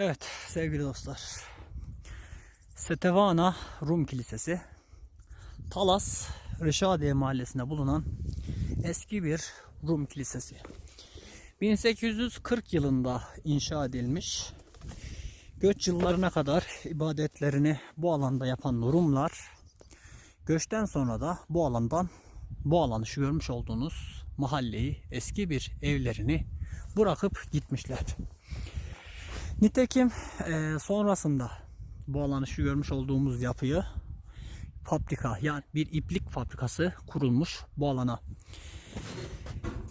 Evet sevgili dostlar. Setevana Rum Kilisesi. Talas Reşadiye mahallesinde bulunan eski bir Rum Kilisesi. 1840 yılında inşa edilmiş. Göç yıllarına kadar ibadetlerini bu alanda yapan Rumlar göçten sonra da bu alandan bu alanı şu görmüş olduğunuz mahalleyi eski bir evlerini bırakıp gitmişler. Nitekim e, sonrasında bu alanı şu görmüş olduğumuz yapıyı fabrika yani bir iplik fabrikası kurulmuş bu alana.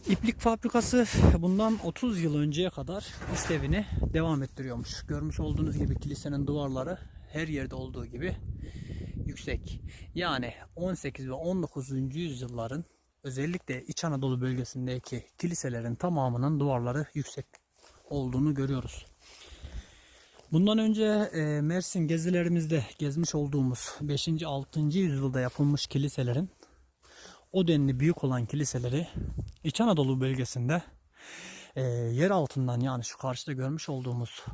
İplik fabrikası bundan 30 yıl önceye kadar işlevini devam ettiriyormuş. Görmüş olduğunuz gibi kilisenin duvarları her yerde olduğu gibi yüksek. Yani 18 ve 19. yüzyılların özellikle İç Anadolu bölgesindeki kiliselerin tamamının duvarları yüksek olduğunu görüyoruz. Bundan önce e, Mersin gezilerimizde gezmiş olduğumuz 5. 6. yüzyılda yapılmış kiliselerin o denli büyük olan kiliseleri İç Anadolu bölgesinde e, yer altından yani şu karşıda görmüş olduğumuz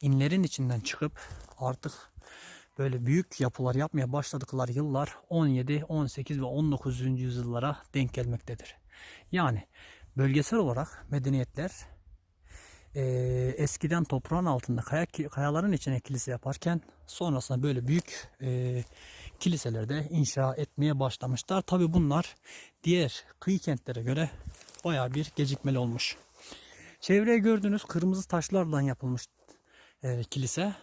inlerin içinden çıkıp artık böyle büyük yapılar yapmaya başladıkları yıllar 17, 18 ve 19. yüzyıllara denk gelmektedir. Yani bölgesel olarak medeniyetler e, eskiden toprağın altında kaya, kayaların içine kilise yaparken sonrasında böyle büyük e, kiliselerde inşa etmeye başlamışlar. Tabi bunlar diğer kıyı kentlere göre baya bir gecikmeli olmuş. Çevreye gördüğünüz kırmızı taşlardan yapılmış e, kilise.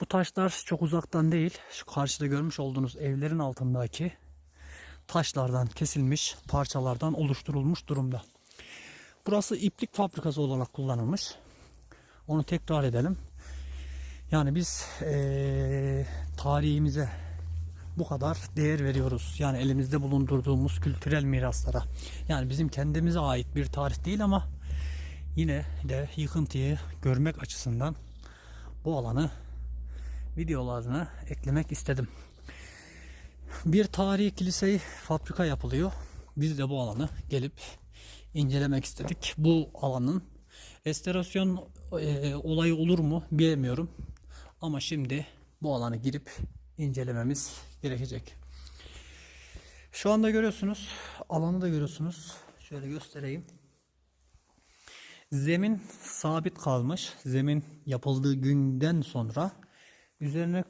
Bu taşlar çok uzaktan değil. Şu karşıda görmüş olduğunuz evlerin altındaki taşlardan kesilmiş parçalardan oluşturulmuş durumda. Burası iplik fabrikası olarak kullanılmış. Onu tekrar edelim. Yani biz eee, tarihimize bu kadar değer veriyoruz. Yani elimizde bulundurduğumuz kültürel miraslara. Yani bizim kendimize ait bir tarih değil ama yine de yıkıntıyı görmek açısından bu alanı videolarına eklemek istedim. Bir tarihi kiliseyi fabrika yapılıyor. Biz de bu alanı gelip incelemek istedik. Bu alanın restorasyon e, olayı olur mu bilemiyorum. Ama şimdi bu alanı girip incelememiz gerekecek. Şu anda görüyorsunuz. Alanı da görüyorsunuz. Şöyle göstereyim. Zemin sabit kalmış. Zemin yapıldığı günden sonra üzerine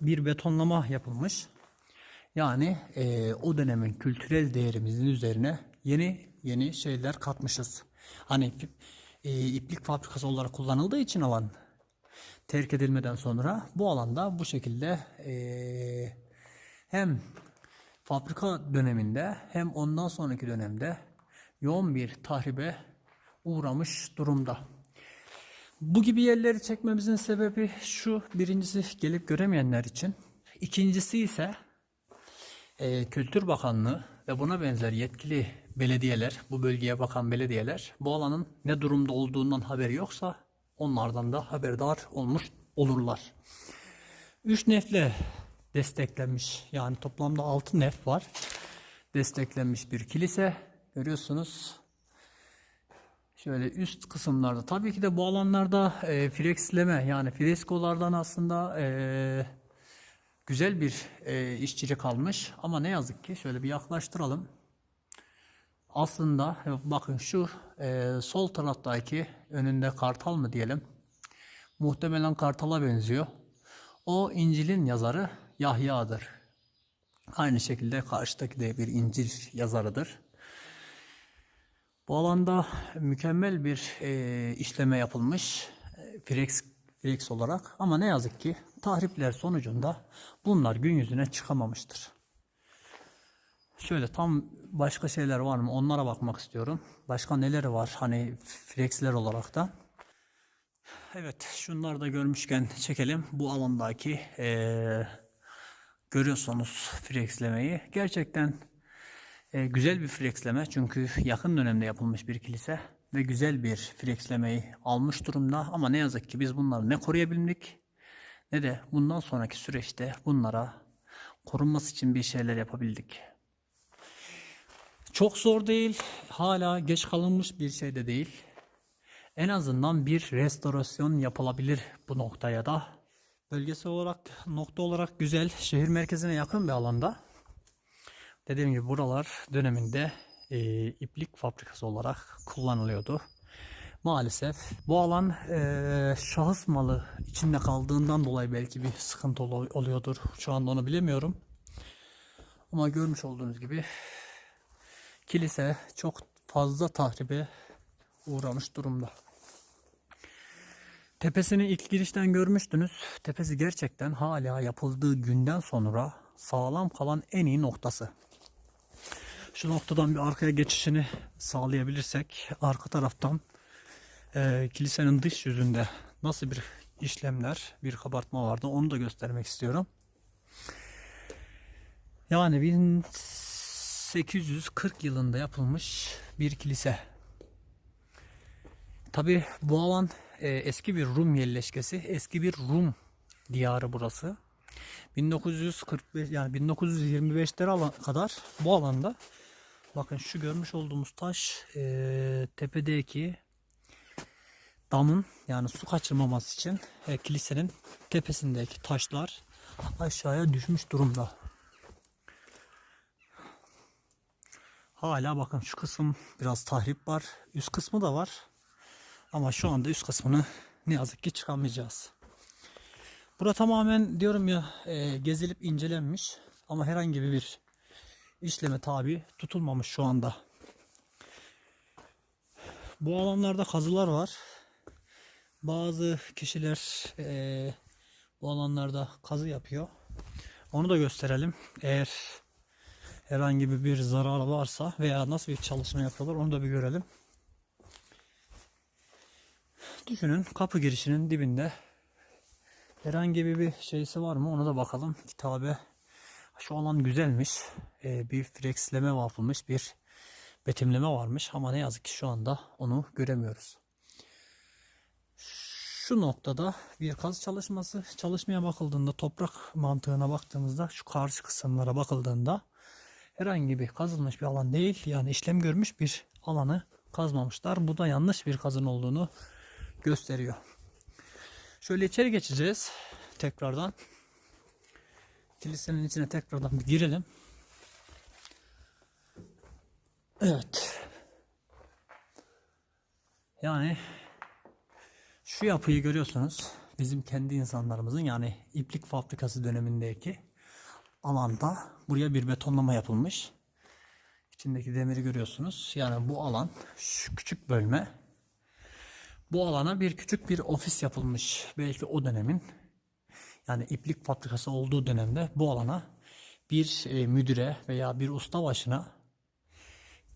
bir betonlama yapılmış. Yani e, o dönemin kültürel değerimizin üzerine yeni yeni şeyler katmışız. Hani e, iplik fabrikası olarak kullanıldığı için alan terk edilmeden sonra bu alanda bu şekilde e, hem fabrika döneminde hem ondan sonraki dönemde yoğun bir tahribe uğramış durumda. Bu gibi yerleri çekmemizin sebebi şu. Birincisi gelip göremeyenler için. İkincisi ise e, Kültür Bakanlığı ve buna benzer yetkili belediyeler, bu bölgeye bakan belediyeler bu alanın ne durumda olduğundan haberi yoksa onlardan da haberdar olmuş olurlar. Üç nefle desteklenmiş yani toplamda altı nef var. Desteklenmiş bir kilise görüyorsunuz. Şöyle üst kısımlarda tabii ki de bu alanlarda e, flexleme yani freskolardan aslında e, güzel bir e, işçilik kalmış ama ne yazık ki şöyle bir yaklaştıralım. Aslında bakın şu e, sol taraftaki önünde kartal mı diyelim. Muhtemelen kartala benziyor. O İncil'in yazarı Yahya'dır. Aynı şekilde karşıdaki de bir İncil yazarıdır. Bu alanda mükemmel bir e, işleme yapılmış. E, Frex, Frex olarak ama ne yazık ki tahripler sonucunda bunlar gün yüzüne çıkamamıştır. Şöyle tam başka şeyler var mı onlara bakmak istiyorum. Başka neleri var hani flexler olarak da. Evet şunları da görmüşken çekelim. Bu alandaki eee, görüyorsunuz flexlemeyi. Gerçekten eee, güzel bir flexleme çünkü yakın dönemde yapılmış bir kilise ve güzel bir flexlemeyi almış durumda. Ama ne yazık ki biz bunları ne koruyabildik ne de bundan sonraki süreçte bunlara korunması için bir şeyler yapabildik. Çok zor değil. Hala geç kalınmış bir şey de değil. En azından bir restorasyon yapılabilir bu noktaya da. Bölgesi olarak nokta olarak güzel, şehir merkezine yakın bir alanda. Dediğim gibi buralar döneminde e, iplik fabrikası olarak kullanılıyordu. Maalesef bu alan e, şahıs malı içinde kaldığından dolayı belki bir sıkıntı ol- oluyordur. Şu anda onu bilemiyorum. Ama görmüş olduğunuz gibi kilise çok fazla tahribe uğramış durumda. Tepesini ilk girişten görmüştünüz. Tepesi gerçekten hala yapıldığı günden sonra sağlam kalan en iyi noktası. Şu noktadan bir arkaya geçişini sağlayabilirsek arka taraftan e, kilisenin dış yüzünde nasıl bir işlemler, bir kabartma vardı onu da göstermek istiyorum. Yani 1840 yılında yapılmış bir kilise. Tabi bu alan e, eski bir Rum yerleşkesi, eski bir Rum diyarı burası. 1945 yani 1925'lere alan kadar bu alanda bakın şu görmüş olduğumuz taş e, tepedeki damın yani su kaçırmaması için e, kilisenin tepesindeki taşlar aşağıya düşmüş durumda. Hala bakın şu kısım biraz tahrip var. Üst kısmı da var. Ama şu anda üst kısmını ne yazık ki çıkamayacağız. Bura tamamen diyorum ya e, gezilip incelenmiş ama herhangi bir işleme tabi tutulmamış şu anda. Bu alanlarda kazılar var. Bazı kişiler e, bu alanlarda kazı yapıyor. Onu da gösterelim. Eğer herhangi bir zarar varsa veya nasıl bir çalışma yapıyorlar onu da bir görelim. Düşünün kapı girişinin dibinde herhangi bir şeysi var mı ona da bakalım. Kitabe şu alan güzelmiş. Ee, bir flexleme yapılmış bir betimleme varmış ama ne yazık ki şu anda onu göremiyoruz. Şu noktada bir kaz çalışması çalışmaya bakıldığında toprak mantığına baktığımızda şu karşı kısımlara bakıldığında herhangi bir kazılmış bir alan değil yani işlem görmüş bir alanı kazmamışlar. Bu da yanlış bir kazın olduğunu gösteriyor. Şöyle içeri geçeceğiz tekrardan. Kilisenin içine tekrardan bir girelim. Evet. Yani şu yapıyı görüyorsunuz. Bizim kendi insanlarımızın yani iplik fabrikası dönemindeki alanda buraya bir betonlama yapılmış. İçindeki demiri görüyorsunuz. Yani bu alan şu küçük bölme bu alana bir küçük bir ofis yapılmış. Belki o dönemin yani iplik fabrikası olduğu dönemde bu alana bir e, müdüre veya bir usta başına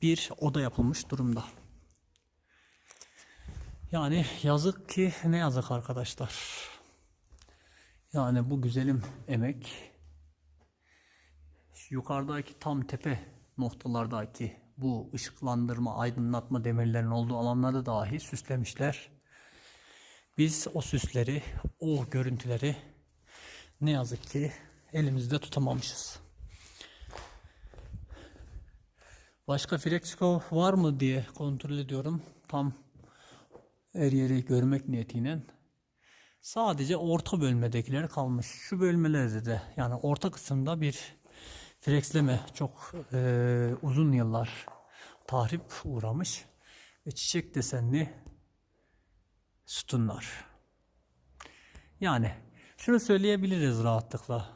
bir oda yapılmış durumda. Yani yazık ki ne yazık arkadaşlar. Yani bu güzelim emek yukarıdaki tam tepe noktalardaki bu ışıklandırma, aydınlatma demirlerin olduğu alanları dahi süslemişler. Biz o süsleri, o görüntüleri ne yazık ki elimizde tutamamışız. Başka Frexco var mı diye kontrol ediyorum. Tam her yeri görmek niyetiyle. Sadece orta bölmedekiler kalmış. Şu bölmelerde de yani orta kısımda bir flexleme çok e, uzun yıllar tahrip uğramış ve çiçek desenli sütunlar. Yani şunu söyleyebiliriz rahatlıkla.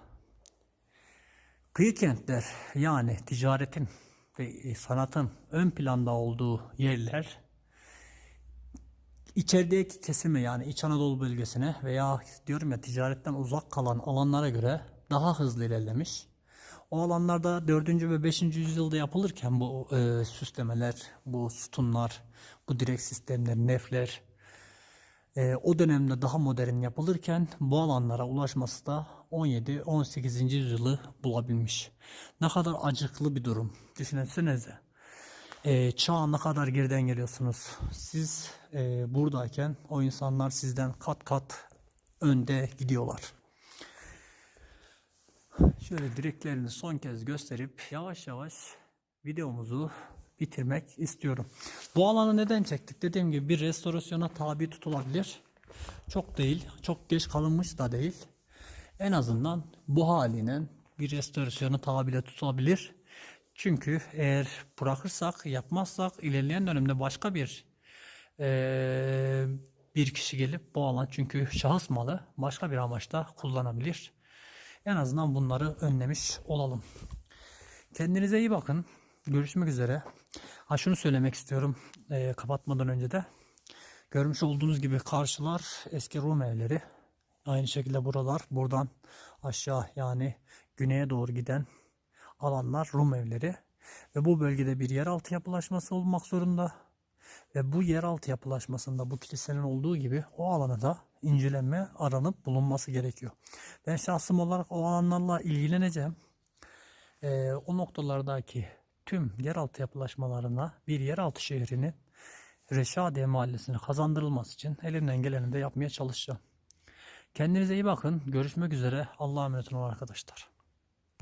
Kıyı kentler yani ticaretin ve sanatın ön planda olduğu yerler içerideki kesime yani İç Anadolu bölgesine veya diyorum ya ticaretten uzak kalan alanlara göre daha hızlı ilerlemiş. O alanlarda 4. ve 5. yüzyılda yapılırken bu e, süslemeler, bu sütunlar, bu direk sistemleri, nefler e, o dönemde daha modern yapılırken bu alanlara ulaşması da 17-18. yüzyılı bulabilmiş. Ne kadar acıklı bir durum. Düşünsenize. E, çağa ne kadar geriden geliyorsunuz. Siz e, buradayken o insanlar sizden kat kat önde gidiyorlar. Şöyle direklerini son kez gösterip yavaş yavaş videomuzu bitirmek istiyorum. Bu alanı neden çektik? Dediğim gibi bir restorasyona tabi tutulabilir. Çok değil, çok geç kalınmış da değil. En azından bu haliyle bir restorasyona tabi tutulabilir. Çünkü eğer bırakırsak, yapmazsak ilerleyen dönemde başka bir eee, bir kişi gelip bu alan çünkü şahıs malı başka bir amaçta kullanabilir. En azından bunları önlemiş olalım. Kendinize iyi bakın. Görüşmek üzere. Ha şunu söylemek istiyorum eee, kapatmadan önce de. Görmüş olduğunuz gibi karşılar eski Rum evleri. Aynı şekilde buralar buradan aşağı yani güneye doğru giden alanlar Rum evleri. Ve bu bölgede bir yeraltı yapılaşması olmak zorunda. Ve bu yeraltı yapılaşmasında bu kilisenin olduğu gibi o alana da incelenme aranıp bulunması gerekiyor. Ben şahsım olarak o alanlarla ilgileneceğim. Ee, o noktalardaki tüm yeraltı yapılaşmalarına bir yeraltı şehrinin Reşadiye Mahallesi'ne kazandırılması için elimden geleni de yapmaya çalışacağım. Kendinize iyi bakın. Görüşmek üzere. Allah'a emanet olun arkadaşlar.